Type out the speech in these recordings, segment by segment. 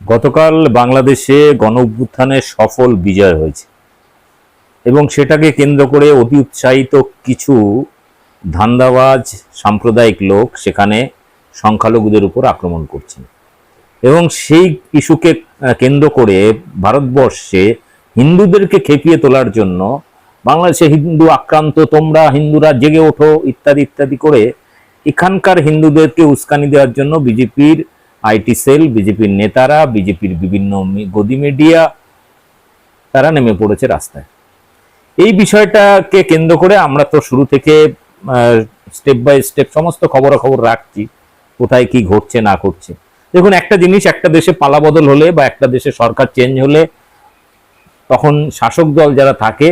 গতকাল বাংলাদেশে গণঅভ্যুত্থানে সফল বিজয় হয়েছে এবং সেটাকে কেন্দ্র করে অতি উৎসাহিত কিছু ধান্দাবাজ, সাম্প্রদায়িক লোক সেখানে সংখ্যালঘুদের উপর আক্রমণ করছেন। এবং সেই ইস্যুকে কেন্দ্র করে ভারতবর্ষে হিন্দুদেরকে খেপিয়ে তোলার জন্য বাংলাদেশে হিন্দু আক্রান্ত, তোমরা হিন্দুরা জেগে ওঠো, ইত্যাদি ইত্যাদি করে এখানকার হিন্দুদেরকে উস্কানি দেওয়ার জন্য বিজেপির আইটি সেল, বিজেপির নেতারা, বিজেপির বিভিন্ন গদি মিডিয়া, তারা নেমে পড়েছে রাস্তায়। এই বিষয়টাকে কেন্দ্র করে আমরা তো শুরু থেকে স্টেপ বাই স্টেপ সমস্ত খবরাখবর রাখছি, কোথায় কি ঘটছে, না ঘটছে। দেখুন, একটা জিনিস একটা দেশে পালাবদল হলে বা একটা দেশে সরকার চেঞ্জ হলে, তখন শাসক দল যারা থাকে,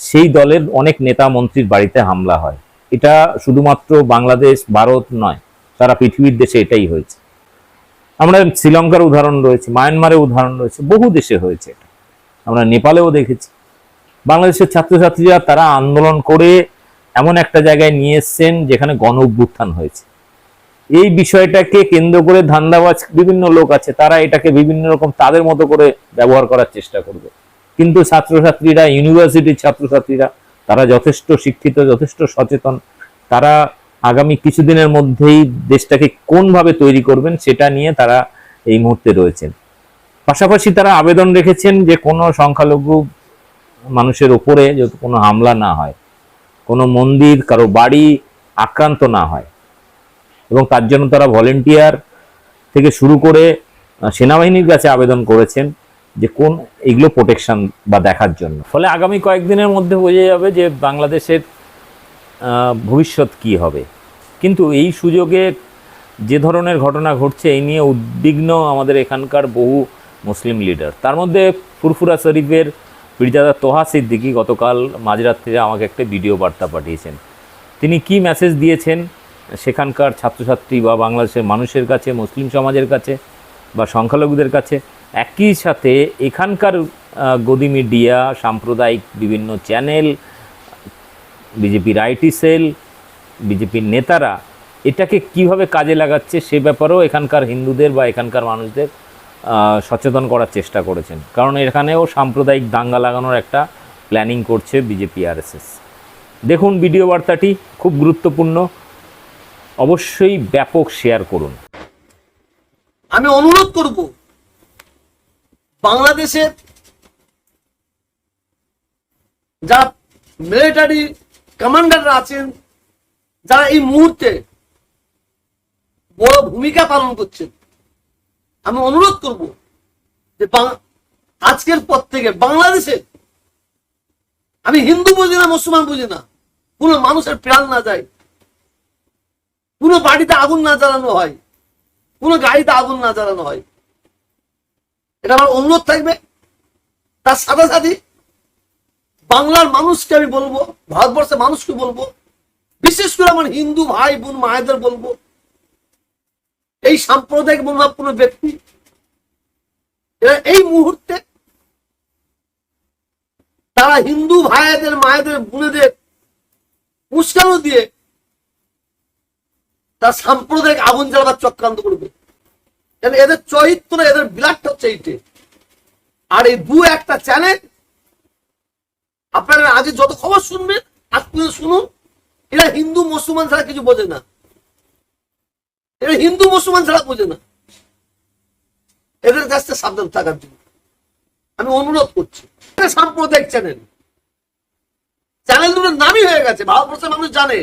সেই দলের অনেক নেতা মন্ত্রীর বাড়িতে হামলা হয়। এটা শুধুমাত্র বাংলাদেশ, ভারত নয়, সারা পৃথিবীর দেশে এটাই হয়েছে। আমরা শ্রীলঙ্কার উদাহরণ রয়েছে, মায়ানমারের উদাহরণ রয়েছে, বহু দেশে হয়েছে। এটা আমরা নেপালেও দেখেছি। বাংলাদেশের ছাত্রছাত্রীরা তারা আন্দোলন করে এমন একটা জায়গায় নিয়ে এসছেন যেখানে গণ অভ্যুত্থান হয়েছে। এই বিষয়টাকে কেন্দ্র করে ধান্দাবাজ বিভিন্ন লোক আছে, তারা এটাকে বিভিন্ন রকম তাদের মতো করে ব্যবহার করার চেষ্টা করবে। কিন্তু ছাত্রছাত্রীরা, ইউনিভার্সিটির ছাত্রছাত্রীরা, তারা যথেষ্ট শিক্ষিত, যথেষ্ট সচেতন, তারা আগামী কিছুদিনের মধ্যেই দেশটাকে কোনভাবে তৈরি করবেন সেটা নিয়ে তারা এই মুহূর্তে রয়েছেন। পাশাপাশি তারা আবেদন রেখেছেন যে কোনো সংখ্যালঘু মানুষের ওপরে যাতে কোনো হামলা না হয়, কোনো মন্দির, কারও বাড়ি আক্রান্ত না হয়, এবং তার জন্য তারা ভলেন্টিয়ার থেকে শুরু করে সেনাবাহিনীর কাছে আবেদন করেছেন যে কোন, এগুলো প্রোটেকশন বা দেখার জন্য। ফলে আগামী কয়েকদিনের মধ্যে বোঝা যাবে যে বাংলাদেশের ভবিষ্যৎ কি হবে? কিন্তু এই সুযোগে যে ধরনের ঘটনা ঘটছে, এই নিয়ে উদ্বিগ্ন আমাদের এখানকার বহু মুসলিম লিডার তার মধ্যে ফুরফুরা শরীফের পীরজাদা তোহা সিদ্দিকি গতকাল মাঝরাত্রিরে আমাকে একটা ভিডিও বার্তা পাঠিয়েছেন। তিনি কি মেসেজ দিয়েছেন সেখানকার ছাত্রছাত্রী বা বাংলাদেশের মানুষের কাছে, মুসলিম সমাজের কাছে বা সংখ্যালঘুদের কাছে? একই সাথে এখানকার গদি মিডিয়া, সাম্প্রদায়িক বিভিন্ন চ্যানেল বিজেপির আইটি সেল, বিজেপির নেতারা এটাকে কীভাবে কাজে লাগাচ্ছে সে ব্যাপারেও এখানকার হিন্দুদের বা এখানকার মানুষদের সচেতন করার চেষ্টা করেছেন। কারণ এখানেও সাম্প্রদায়িক দাঙ্গা লাগানোর একটা প্ল্যানিং করছে বিজেপি আরএসএস। দেখুন ভিডিও বার্তাটি, খুব গুরুত্বপূর্ণ। অবশ্যই ব্যাপক শেয়ার করুন। আমি অনুরোধ করব, বাংলাদেশের যারা মিলিটারি কমান্ডাররা আছেন, যারা এই মুহূর্তে বড় ভূমিকা পালন করছেন। আমি অনুরোধ করব যে আজকের পর থেকে বাংলাদেশে আমি হিন্দু বুঝি না, মুসলমান বুঝি না, কোনো মানুষের প্রাণ না যায়, কোনো বাড়িতে আগুন না জ্বালানো হয়, কোনো গাড়িতে আগুন না জ্বালানো হয়। এটা আমার অনুরোধ থাকবে। তার সাথে সাথে বাংলার মানুষকে আমি বলব, ভারতবর্ষের মানুষকে বলব, বিশেষ করে আমার হিন্দু ভাই বোন, মায়েদের বলব, এই সাম্প্রদায়িক মনোভাবপূর্ণ ব্যক্তি, এরা এই মুহূর্তে তারা হিন্দু ভাইদের, মায়েদের, বোনেদের উস্কানো দিয়ে তার সাম্প্রদায়িক আগুন জ্বালাবার চক্রান্ত করবে। এদের চরিত্র এদের বিলাটটা হচ্ছে এইটে। আর এই দু একটা চ্যানেল আপনারা আগে যত খবর শুনবেন পর্যন্ত শুনুন, এরা হিন্দু, মুসলমান ছাড়া কিছু বোঝে না। এরা হিন্দু, মুসলমান ছাড়া বোঝে না। এদের কাছ থেকে সাবধান থাকার জন্য। আমি অনুরোধ করছি। সাম্প্রদায়িক চ্যানেল। চ্যানেল দুটোর নামই হয়ে গেছে, ভারতবর্ষের মানুষ জানে।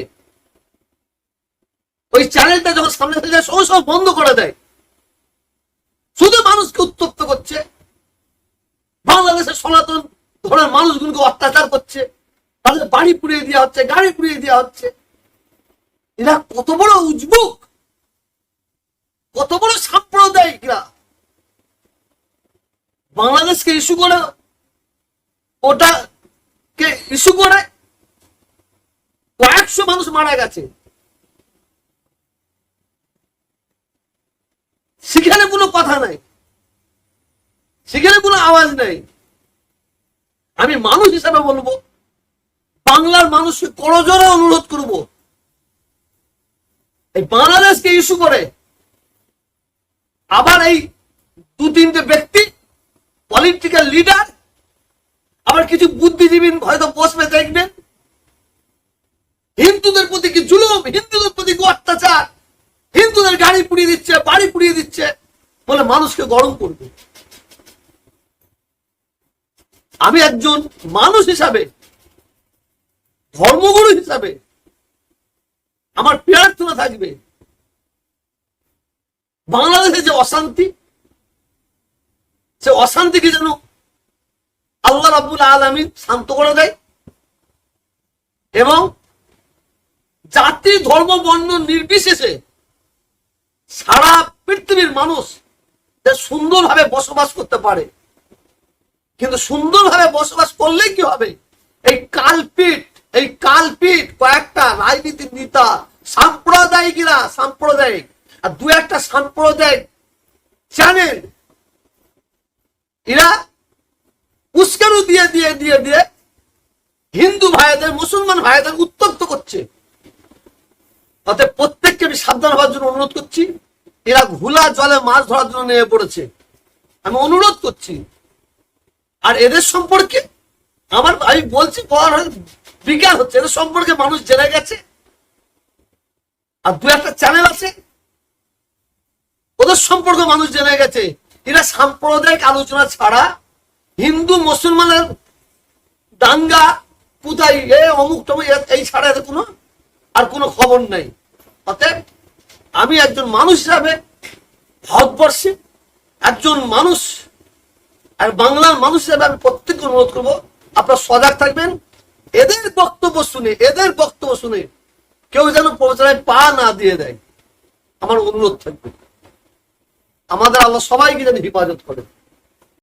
ওই চ্যানেলটা যখন সামনে থেকে যায় সঙ্গে বন্ধ করে দেয়। শুধু মানুষকে উত্তপ্ত করছে। বাংলাদেশের সনাতন ধরনের মানুষগুলোকে অত্যাচার বাড়ি পুড়িয়ে দেওয়া হচ্ছে, গাড়ি পুড়িয়ে দেওয়া হচ্ছে। এরা কত বড় উজবুক, কত বড় সাম্প্রদায়িকরা। বাংলাদেশকে ইস্যু করে, ওটাকে ইস্যু করে কয়েকশো মানুষ মারা গেছে। সেখানে কোনো কথা নাই। সেখানে কোনো আওয়াজ নেই। আমি মানুষ হিসাবে বলব বাংলার মানুষকে করজোরে অনুরোধ করব। এই বাংলাদেশকে ইস্যু করে আবার এই দু তিনটে ব্যক্তি পলিটিক্যাল লিডার আবার কিছু বুদ্ধিজীবী হয়তো বসবে দেখবেন। হিন্দুদের প্রতি কি জুলুম? হিন্দুদের প্রতি কি অত্যাচার? হিন্দুদের গাড়ি পুড়িয়ে দিচ্ছে, বাড়ি পুড়িয়ে দিচ্ছে বলে মানুষকে গরম করবে। আমি একজন মানুষ হিসাবে ধর্মগুরু হিসাবে আমার প্রার্থনা থাকবে। বাংলাদেশে যে অশান্তি, সে অশান্তিকে যেন আল্লাহ রাবুল আলমিন শান্ত করে দেয় এবং জাতি, ধর্ম, বর্ণ নির্বিশেষে সারা পৃথিবীর মানুষ সুন্দরভাবে বসবাস করতে পারে। কিন্তু সুন্দরভাবে বসবাস করলে কি হবে? এই কালপিট এই কালপিট কয়েকটা রাজনীতির নেতা সাম্প্রদায়িকরা, সাম্প্রদায়িক। আর দু একটা সাম্প্রদায়িক চ্যানেল এরা উস্কারু দিয়ে দিয়ে দিয়ে দিয়ে হিন্দু ভাইদের, মুসলমান ভাইদের উত্তপ্ত করছে। অতএব প্রত্যেককে আমি সাবধান হওয়ার জন্য অনুরোধ করছি। এরা ঘুলা জলে মাছ ধরার জন্য নেমে পড়েছে। আমি অনুরোধ করছি। আর এদের সম্পর্কে আমার আমি বলছি বিজ্ঞান হচ্ছে এদের সম্পর্কে মানুষ জেনে গেছে। আর দু একটা চ্যানেল আছে। ওদের সম্পর্কে মানুষ জেনে গেছে। এরা সাম্প্রদায়িক আলোচনা ছাড়া হিন্দু, মুসলমানের দাঙ্গা কোথায় এ, অমুক টমুক এই ছাড়া এদের কোনো আর কোনো খবর নাই। অতএব আমি একজন মানুষ হিসাবে ভারতবর্ষে একজন মানুষ, আর বাংলার মানুষ হিসাবে আমি প্রত্যেককে অনুরোধ করব, আপনারা সজাগ থাকবেন। এদের বক্তব্য শুনে, এদের বক্তব্য শুনে কেউ যেন প্রচারায় পা না দিয়ে দেয়। আমার অনুরোধ থাকবে। আমাদের আল্লাহ সবাইকে যেন হেফাজত করেন।